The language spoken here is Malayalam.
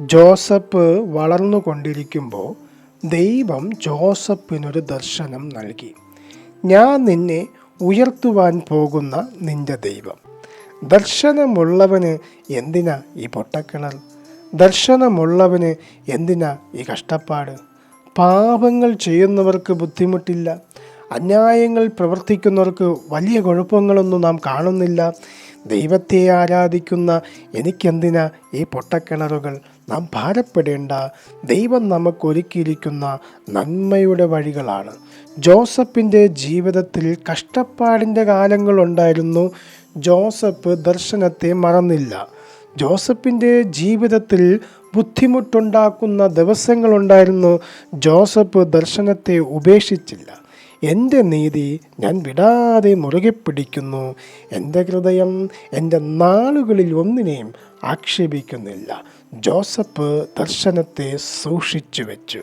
ജോസഫ് വളർന്നുകൊണ്ടിരിക്കുമ്പോൾ ദൈവം ജോസഫിനൊരു ദർശനം നൽകി. ഞാൻ നിന്നെ ഉയർത്തുവാൻ പോകുന്ന നിന്റെ ദൈവം. ദർശനമുള്ളവന് എന്തിനാ ഈ പൊട്ടക്കിണർ? ദർശനമുള്ളവന് എന്തിനാ ഈ കഷ്ടപ്പാട്? പാപങ്ങൾ ചെയ്യുന്നവർക്ക് ബുദ്ധിമുട്ടില്ല. അന്യായങ്ങൾ പ്രവർത്തിക്കുന്നവർക്ക് വലിയ കുഴപ്പങ്ങളൊന്നും നാം കാണുന്നില്ല. ദൈവത്തെ ആരാധിക്കുന്ന എനിക്കെന്തിനാ ഈ പൊട്ടക്കിണറുകൾ? നാം ഭാരപ്പെടേണ്ട. ദൈവം നമുക്കൊരുക്കിയിരിക്കുന്ന നന്മയുടെ വഴികളാണ്. ജോസഫിന്റെ ജീവിതത്തിൽ കഷ്ടപ്പാടിന്റെ കാലങ്ങളുണ്ടായിരുന്നു. ജോസഫ് ദർശനത്തെ മറന്നില്ല. ജോസഫിന്റെ ജീവിതത്തിൽ ബുദ്ധിമുട്ടുണ്ടാക്കുന്ന ദിവസങ്ങളുണ്ടായിരുന്നു. ജോസഫ് ദർശനത്തെ ഉപേക്ഷിച്ചില്ല. എന്റെ നീതി ഞാൻ വിടാതെ മുറുകെ പിടിക്കുന്നു. എന്റെ ഹൃദയം എന്റെ നാളുകളിൽ ഒന്നിനെയും ആക്ഷേപിക്കുന്നില്ല. ജോസഫ് ദർശനത്തെ സൂക്ഷിച്ചു വെച്ചു